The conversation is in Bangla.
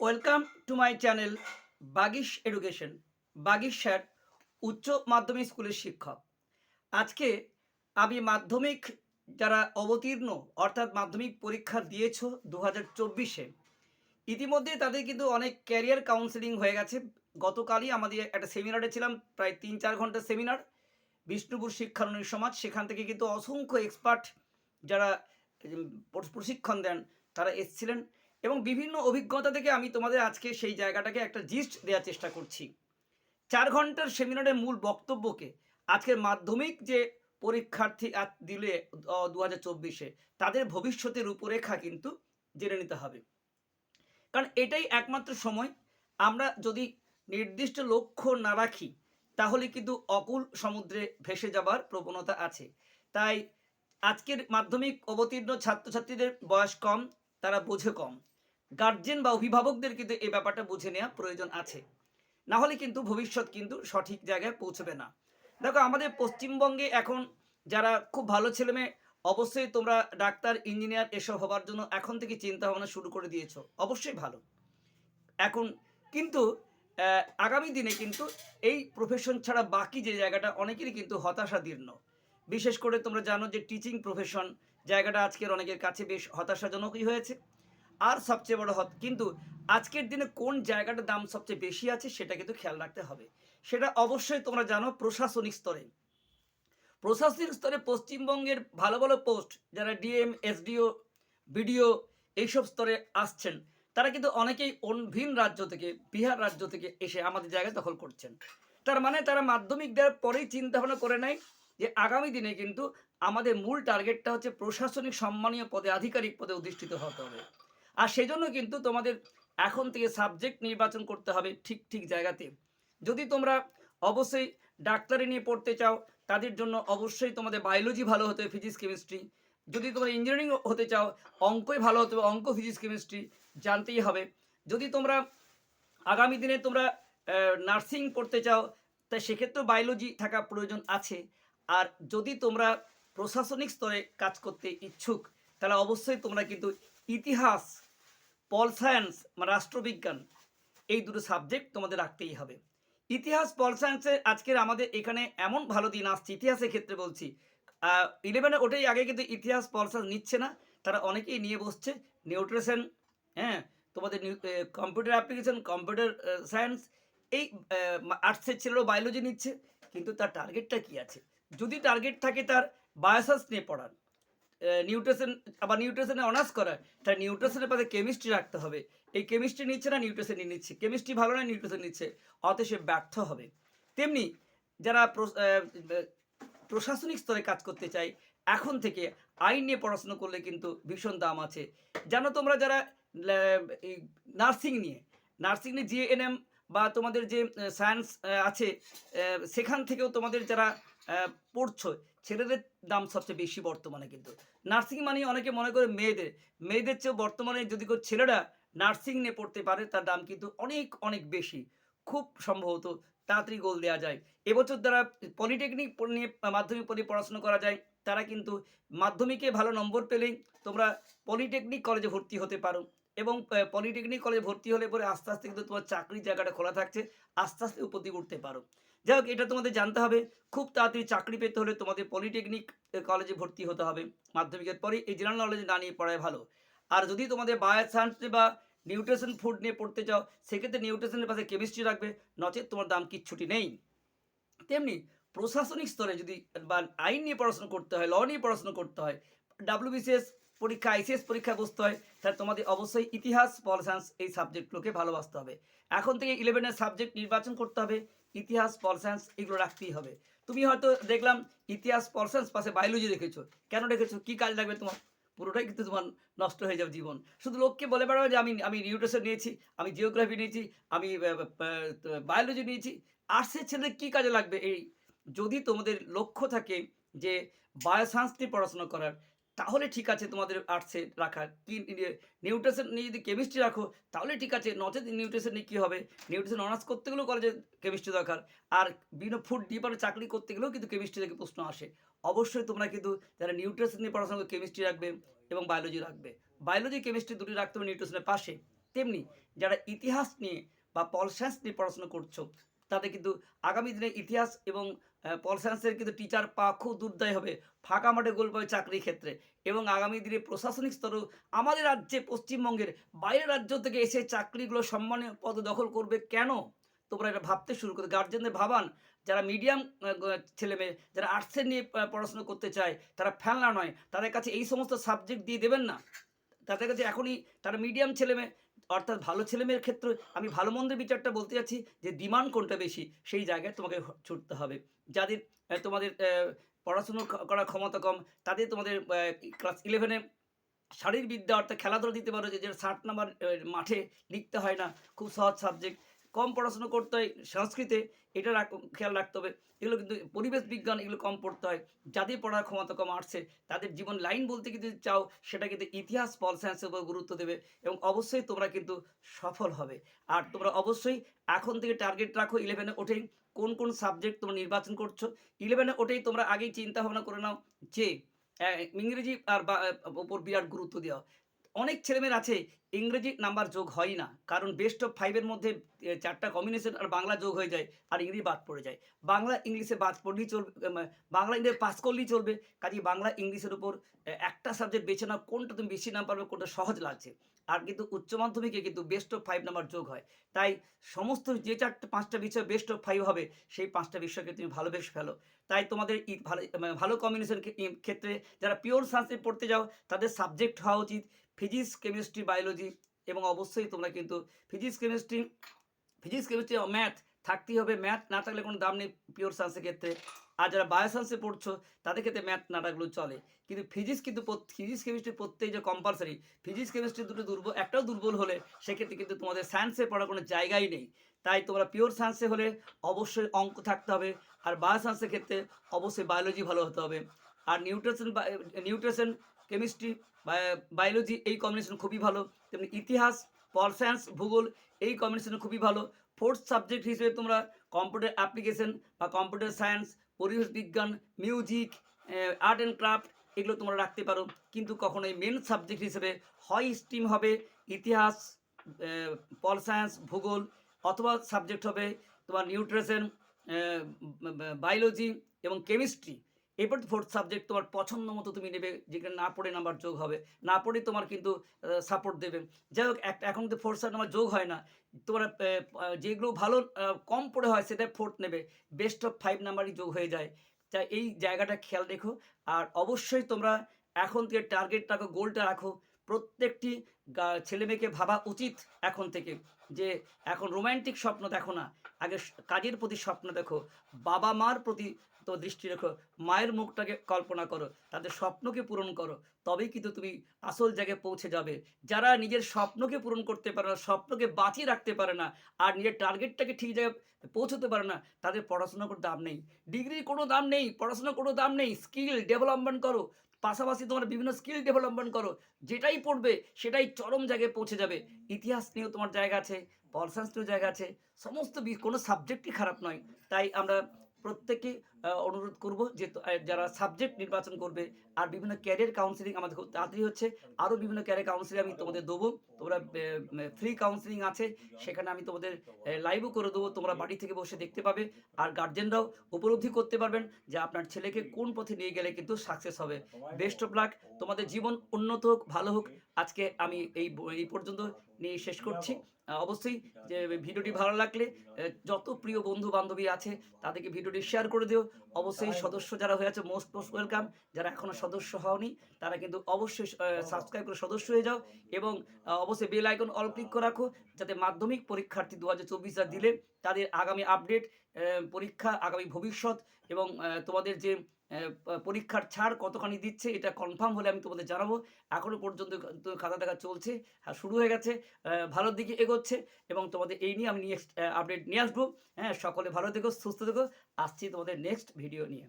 Welcome to my channel Bagish Education. Bagish sir, উচ্চ মাধ্যমিক স্কুলের শিক্ষক। আজকে আমি মাধ্যমিক যারা অবতীর্ণ, অর্থাৎ মাধ্যমিক পরীক্ষা দিয়েছ দু হাজার চব্বিশে, ইতিমধ্যে তাদের কিন্তু অনেক ক্যারিয়ার কাউন্সেলিং হয়ে গেছে। গতকালই আমাদের একটা সেমিনারে ছিলাম, প্রায় তিন চার ঘণ্টার সেমিনার বিষ্ণুপুর শিক্ষাননী সমাজ। সেখান থেকে কিন্তু অসংখ্য এক্সপার্ট যারা প্রশিক্ষণ দেন, তারা এসছিলেন। এবং বিভিন্ন অভিজ্ঞতা থেকে আমি তোমাদের আজকে সেই জায়গাটাকে একটা জিস্ট দেওয়ার চেষ্টা করছি। চার ঘণ্টার সেমিনারের মূল বক্তব্যকে আজকের মাধ্যমিক যে পরীক্ষার্থী দিলে দু হাজার চব্বিশে, তাদের ভবিষ্যতের রূপরেখা কিন্তু জেনে নিতে হবে। কারণ এটাই একমাত্র সময়, আমরা যদি নির্দিষ্ট লক্ষ্য না রাখি, তাহলে কিন্তু অকুল সমুদ্রে ভেসে যাবার প্রবণতা আছে। তাই আজকের মাধ্যমিক অবতীর্ণ ছাত্রছাত্রীদের বয়স কম, তারা বোঝে কম। গার্জেন বা অভিভাবকদের কিন্তু এই ব্যাপারটা বুঝে নেওয়া প্রয়োজন আছে। না হলে কিন্তু ভবিষ্যৎ কিন্তু সঠিক জায়গায় পৌঁছবে না। দেখো, আমাদের পশ্চিমবঙ্গে এখন যারা খুব ভালো ছেলে মেয়ে, অবশ্যই তোমরা ডাক্তার, ইঞ্জিনিয়ার এসব হবার জন্য এখন থেকে চিন্তা ভাবনা শুরু করে দিয়েছ। অবশ্যই ভালো। এখন কিন্তু আগামী দিনে কিন্তু এই প্রফেশন ছাড়া বাকি যে জায়গাটা, অনেকেরই কিন্তু হতাশাদীর্ণ। বিশেষ করে তোমরা জানো যে টিচিং প্রফেশন জায়গাটা আজকের অনেকের কাছে বেশ হতাশাজনকই হয়েছে। আর সবচেয়ে বড় হত। কিন্তু আজকের দিনে কোন জায়গাটার দাম সবচেয়ে বেশি আছে সেটা কিন্তু খেয়াল রাখতে হবে। সেটা অবশ্যই তোমরা জানো প্রশাসনিক স্তরে। প্রশাসনিক স্তরে পশ্চিমবঙ্গের ভালো ভালো পোস্ট যারা ডিএম, এসডিও, বিডিও এইসব স্তরে আসছেন, তারা কিন্তু অনেকেই অন ভিন রাজ্য থেকে, বিহার রাজ্য থেকে এসে আমাদের জায়গায় দখল করছেন। তার মানে তারা মাধ্যমিক দেওয়ার পরেই চিন্তা ভাবনা করে নেয় যে আগামী দিনে কিন্তু আমাদের মূল টার্গেটটা হচ্ছে প্রশাসনিক সম্মানীয় পদে, আধিকারিক পদে অধিষ্ঠিত হতে হবে। আর সেজন্য কিন্তু তোমাদের এখন থেকে সাবজেক্ট নির্বাচন করতে হবে ঠিক ঠিক জায়গাতে। যদি তোমরা অবশ্যই ডাক্তারি নিয়ে পড়তে চাও, তাদের জন্য অবশ্যই তোমাদের বায়োলজি ভালো হতে হবে ফিজিক্স কেমিস্ট্রি যদি তোমরা ইঞ্জিনিয়ারিং হতে চাও, অঙ্কই ভালো হতে হবে, অঙ্ক ফিজিক্স কেমিস্ট্রি জানতেই হবে। যদি তোমরা আগামী দিনে তোমরা নার্সিং পড়তে চাও তাই সেক্ষেত্রেও বায়োলজি থাকা প্রয়োজন আছে। আর যদি তোমরা প্রশাসনিক স্তরে কাজ করতে ইচ্ছুক, তাহলে অবশ্যই তোমরা কিন্তু ইতিহাস পল সায়েন্স বা রাষ্ট্রবিজ্ঞান, এই দুটো সাবজেক্ট তোমাদের রাখতেই হবে। ইতিহাস পল সায়েন্সে আজকের আমাদের এখানে এমন ভালো দিন আসছে, ইতিহাসের ক্ষেত্রে বলছি। ইলেভেনে ওটাই আগে কিন্তু ইতিহাস পল সায়েন্স নিচ্ছে না, তারা অনেকেই নিয়ে বসছে। নিউট্রিশন হ্যাঁ তোমাদের কম্পিউটার অ্যাপ্লিকেশন কম্পিউটার সায়েন্স এই আর্টসের ছেলেরাও বায়োলজি নিচ্ছে, কিন্তু তার টার্গেটটা কি আছে? যদি টার্গেট থাকে তার বায়োসাস নিয়ে পড়ার। নিউট্রিশন, আবার নিউট্রিশনে অনার্স করা তার নিউট্রিশনের পাশে কেমিস্ট্রি রাখতে হবে। এই কেমিস্ট্রি নিচ্ছে না, নিউট্রিশনই নিচ্ছে। কেমিস্ট্রি ভালো না, নিউট্রিশন নিচ্ছে। অত সে ব্যর্থ হবে। তেমনি যারা প্র- প্রশাসনিক স্তরে কাজ করতে চাই এখন থেকে আইন নিয়ে পড়াশোনা করলে কিন্তু ভীষণ দাম আছে। জানো তোমরা যারা নার্সিং নিয়ে নার্সিং নিয়ে জিএনএম বা তোমাদের যে সায়েন্স আছে সেখান থেকেও তোমাদের যারা পড়ছো, ছেলেদের দাম সবচেয়ে বেশি বর্তমানে কিন্তু। নার্সিং মানে অনেকে মনে করে মেয়েদের। মেয়েদের চেয়েও বর্তমানে যদি কেউ ছেলেরা নার্সিং নিয়ে পড়তে পারে, তার দাম কিন্তু অনেক অনেক বেশি। খুব সম্ভবত তাড়াতাড়ি গোল দেওয়া যায়। এবছর যারা পলিটেকনিক নিয়ে মাধ্যমিক পড়ে পড়াশোনা করা যায়, তারা কিন্তু মাধ্যমিকে ভালো নম্বর পেলেই তোমরা পলিটেকনিক কলেজে ভর্তি হতে পারো। এবং পলিটেকনিক কলেজে ভর্তি হলে পরে আস্তে আস্তে কিন্তু তোমার চাকরির জায়গাটা খোলা থাকছে, আস্তে আস্তে উপর দিকে উঠতে পারো। যাই হোক এটা তোমাদের জানতে হবে। খুব তাড়াতাড়ি চাকরি পেতে হলে তোমাদের পলিটেকনিক কলেজে ভর্তি হতে হবে। মাধ্যমিকের পরে এই জেনারেল নলেজ না নিয়ে পড়ায় ভালো। আর যদি তোমাদের বায়ো সায়েন্স বা নিউট্রিশন ফুড নিয়ে পড়তে চাও, সেক্ষেত্রে নিউট্রিশনের পাশে কেমিস্ট্রি রাখবে, নচেত তোমার দাম কিচ্ছুটি নেই। তেমনি প্রশাসনিক স্তরে যদি বা আইন নিয়ে পড়াশোনা করতে হয় ল নিয়ে পড়াশোনা করতে হয় ডাব্লিউবিসিএস পরীক্ষা আইসিএস পরীক্ষা বসতে হয়, তাহলে তোমাদের অবশ্যই ইতিহাস, পল সায়েন্স এই সাবজেক্টগুলোকে ভালোবাসতে হবে। এখন থেকে ইলেভেনের সাবজেক্ট নির্বাচন করতে হবে। ইতিহাস পল সায়েন্স এগুলো রাখতেই হবে। তুমি হয়তো দেখলাম ইতিহাস পল সায়েন্স পাশে বায়োলজি রেখেছো কেন রেখেছো কী কাজ লাগবে তোমার? পুরোটাই কিন্তু তোমার নষ্ট হয়ে যাবে জীবন। শুধু লোককে বলে বেড়াবে যে, আমি আমি নিউট্রিশন নিয়েছি, আমি জিওগ্রাফি নিয়েছি, আমি বায়োলজি নিয়েছি। আর্টসের ছেলেদের কী কাজে লাগবে? এই যদি তোমাদের লক্ষ্য থাকে যে বায়োসায়েন্স নিয়ে পড়াশোনা করার তাহলে ঠিক আছে তোমাদের আর্টসে রাখা কি নিউট্রিশন নিয়ে যদি কেমিস্ট্রি রাখো, তাহলে ঠিক আছে। নচেত নিউট্রিশন নিয়ে কী হবে? নিউট্রিশন অনার্স করতে গেলেও কলেজে কেমিস্ট্রি দরকার। আর বিভিন্ন ফুড ডিপার্টমেন্ট চাকরি করতে গেলেও কিন্তু কেমিস্ট্রি থেকে প্রশ্ন আসে। অবশ্যই তোমরা কিন্তু যারা নিউট্রিশন নিয়ে পড়াশোনা কেমিস্ট্রি রাখবে এবং বায়োলজি রাখবে। বায়োলজি কেমিস্ট্রি দুটি রাখতে হবে নিউট্রিশনের পাশে। তেমনি যারা ইতিহাস নিয়ে বা পল সায়েন্স নিয়ে পড়াশোনা করছ তাদের কিন্তু আগামী দিনে ইতিহাস এবং পল সায়েন্সের কিন্তু টিচার পাওয়া খুব দুর্দায় হবে ফাঁকা মাঠে গোল পাবে চাকরির ক্ষেত্রে। এবং আগামী দিনে প্রশাসনিক স্তরেও আমাদের রাজ্যে পশ্চিমবঙ্গের বাইরের রাজ্য থেকে এসে চাকরিগুলো সম্মানীয় পদ দখল করবে কেন? তোমরা এটা ভাবতে শুরু করো। গার্জেনদের ভাবান, যারা মিডিয়াম ছেলেমেয়ে যারা আর্টসের নিয়ে পড়াশোনা করতে চায়, তারা ফেলনা নয়। তাদের কাছে এই সমস্ত সাবজেক্ট দিয়ে দেবেন না। তাদের কাছে এখনই, তারা মিডিয়াম ছেলেমেয়ে অর্থাৎ ভালো ছেলেমেয়ের ক্ষেত্রে, আমি ভালো মন্দের বিচারটা বলতে যাচ্ছি যে ডিমান্ড কোনটা বেশি, সেই জায়গায় তোমাকে ছুটতে হবে। যাদের তোমাদের পড়াশুনো করার ক্ষমতা কম, তাদের তোমাদের ক্লাস ইলেভেনে শারীরবিদ্যা অর্থাৎ খেলাধুলা দিতে পারো যে যেটা ষাট নাম্বার মাঠে লিখতে হয় না, খুব সহজ সাবজেক্ট কম পড়াশোনা করতে হয় সংস্কৃতে, এটা খেয়াল রাখতে হবে। এগুলো কিন্তু পরিবেশ বিজ্ঞান, এগুলো কম পড়তে হয়। যাদের পড়ার ক্ষমতা কম আসছে, তাদের জীবন লাইন বলতে কিন্তু চাও, সেটা কিন্তু ইতিহাস, পল সায়েন্সের উপর গুরুত্ব দেবে এবং অবশ্যই তোমরা কিন্তু সফল হবে। আর তোমরা অবশ্যই এখন থেকে টার্গেট রাখো ইলেভেনে ওঠেই কোন কোন সাবজেক্ট তোমরা নির্বাচন করছ? ইলেভেনে ওঠেই তোমরা আগেই চিন্তা ভাবনা করে নাও যে ইংরেজি আর বা ওপর বিরাট গুরুত্ব দেওয়া। অনেক ছেলেমেয়ের আছে, ইংরেজি নাম্বার যোগ হয় না। কারণ বেস্ট অফ ফাইভের মধ্যে চারটা কম্বিনেশন আর বাংলা যোগ হয়ে যায় আর ইংরেজি বাদ পড়ে যায়। বাংলা ইংলিশে বাদ পড়লেই চলবে বাংলা ইংরেজি পাস করলেই চলবে। কাজে বাংলা ইংলিশের উপর একটা সাবজেক্ট বেছে নাও, কোনটা তুমি বেশি নাম্বার পাবে, কোনটা সহজ লাগছে। আর কিন্তু উচ্চ মাধ্যমিকে কিন্তু বেস্ট অফ ফাইভ নাম্বার যোগ হয়। তাই সমস্ত যে চারটে, পাঁচটা বিষয় বেস্ট অফ ফাইভ হবে, সেই পাঁচটা বিষয়কে তুমি ভালোবেসে ফেলো। তাই তোমাদের ভালো ভালো কম্বিনেশন ক্ষেত্রে যারা পিওর সায়েন্সে পড়তে যাও, তাদের সাবজেক্ট হওয়া উচিত। ফিজিক্স কেমিস্ট্রি বায়োলজি এবং অবশ্যই তোমরা কিন্তু physics chemistry physics chemistry math থাকতেই হবে। ম্যাথ না থাকলে কোনো দাম নেই পিওর সায়েন্সের ক্ষেত্রে। আর যারা বায়ো সায়েন্সে পড়ছো, তাদের ক্ষেত্রে ম্যাথ নাটাগুলো চলে। কিন্তু ফিজিক্স কিন্তু ফিজিক্স কেমিস্ট্রি প্রত্যেক যে কম্পালসারি ফিজিক্স কেমিস্ট্রি দুটো দুর্বল একটাও দুর্বল হলে সেক্ষেত্রে কিন্তু তোমাদের সায়েন্সে পড়ার কোনো জায়গাই নেই। তাই তোমরা পিওর সায়েন্সে হলে অবশ্যই অঙ্ক থাকতে হবে। আর বায়ো সায়েন্সের ক্ষেত্রে অবশ্যই বায়োলজি ভালো হতে হবে। আর নিউট্রিশন নিউট্রিশন কেমিস্ট্রি বায়োলজি এই কম্বিনেশন খুবই ভালো। তেমনি ইতিহাস পল সায়েন্স ভূগোল, এই কম্বিনেশন খুবই ভালো। ফোর্থ সাবজেক্ট হিসেবে তোমরা কম্পিউটার অ্যাপ্লিকেশন বা কম্পিউটার সায়েন্স পরিবেশ বিজ্ঞান মিউজিক আর্ট অ্যান্ড ক্রাফট এগুলো তোমরা রাখতে পারো। কিন্তু কখনোই মেন সাবজেক্ট হিসেবে হয় স্ট্রিম হবে ইতিহাস পল সায়েন্স ভূগোল, অথবা সাবজেক্ট হবে তোমার নিউট্রিশন বায়োলজি এবং কেমিস্ট্রি এরপর ফোর্থ সাবজেক্ট তোমার পছন্দ মতো তুমি নেবে, যেখানে না পড়ে নাম্বার যোগ হবে। না পড়ে তোমার কিন্তু সাপোর্ট দেবে। যাই হোক এখন তো ফোর্থ সাইড নাম্বার যোগ হয় না। তোমার যেগুলো ভালো কম পড়ে হয়, সেটা ফোর্থ নেবে। বেস্ট অফ ফাইভ নাম্বারই যোগ হয়ে যায়। তাই এই জায়গাটা খেয়াল রেখো। আর অবশ্যই তোমরা এখন থেকে টার্গেট রাখো গোলটা রাখো। প্রত্যেকটি, গা- ছেলেমেয়েকে ভাবা উচিত এখন থেকে। যে এখন রোমান্টিক স্বপ্ন দেখো না। আগে কাজের প্রতি স্বপ্ন দেখো। বাবা মার প্রতি তো দৃষ্টি রেখো। মায়ের মুখটাকে কল্পনা করো। তাদের স্বপ্নকে পূরণ করো। তবেই কিন্তু তুমি আসল জায়গায় পৌঁছে যাবে। যারা নিজের স্বপ্নকে পূরণ করতে পারে না, স্বপ্নকে বাঁচিয়ে রাখতে পারে না, আর নিজের টার্গেটটাকে ঠিক জায়গায় পৌঁছতে পারে না, তাদের পড়াশোনার কোনো দাম নেই। ডিগ্রির কোনো দাম নেই পড়াশোনার কোনো দাম নেই। স্কিল ডেভেলপমেন্ট করো। পাশাপাশি তোমার বিভিন্ন স্কিল ডেভেলপমেন্ট করো। যেটাই পড়বে, সেটাই চরম জায়গায় পৌঁছে যাবে। ইতিহাস নিয়েও তোমার জায়গা আছে, পল নিয়েও জায়গা আছে। সমস্ত কোনো সাবজেক্টই খারাপ নয়। তাই আমরা প্রত্যেকে অনুরোধ করব যে যারা সাবজেক্ট নির্বাচন করবে আর বিভিন্ন ক্যারিয়ার কাউন্সিলিং আমাদের খুব তাড়াতাড়ি হচ্ছে আরও বিভিন্ন ক্যারিয়ার কাউন্সিলিং আমি তোমাদের দেবো। তোমরা ফ্রি কাউন্সিলিং আছে, সেখানে আমি তোমাদের লাইভও করে দেবো, তোমরা বাড়ি থেকে বসে দেখতে পাবে আর গার্জেনরাও উপলব্ধি করতে পারবেন যে আপনার ছেলেকে কোন পথে নিয়ে গেলে কিন্তু সাকসেস হবে। বেস্ট অফ লাক তোমাদের জীবন উন্নত হোক, ভালো হোক। আজকে আমি এই এই পর্যন্ত নিয়ে শেষ করছি। অবশ্যই যে ভিডিওটি ভালো লাগলে যত প্রিয় বন্ধু বান্ধবী আছে তাদেরকে ভিডিওটি শেয়ার করে দিও। অবশ্যই সদস্য যারা হয়ে আছে মোস্ট মোস্ট ওয়েলকাম যারা এখনও সদস্য হওনি তারা কিন্তু অবশ্যই সাবস্ক্রাইব করে সদস্য হয়ে যাও এবং অবশ্যই বেল আইকন অল ক্লিক করে রাখো যাতে মাধ্যমিক পরীক্ষার্থী দু হাজার চব্বিশ দিলে তাদের আগামী আপডেট পরীক্ষা আগামী ভবিষ্যৎ এবং তোমাদের যে পরীক্ষার ছাড় কতখানি দিচ্ছে এটা কনফার্ম হলে আমি তোমাদের জানাব। এখনও পর্যন্ত খাতা দেখা চলছে আর শুরু হয়ে গেছে ভালোর দিকে এগোচ্ছে এবং তোমাদের এই নিয়ে আমি নেক্সট আপডেট নিয়ে আসব। হ্যাঁ সকলে ভালো থেকো, সুস্থ থেকো। আসছি তোমাদের নেক্সট ভিডিও নিয়ে।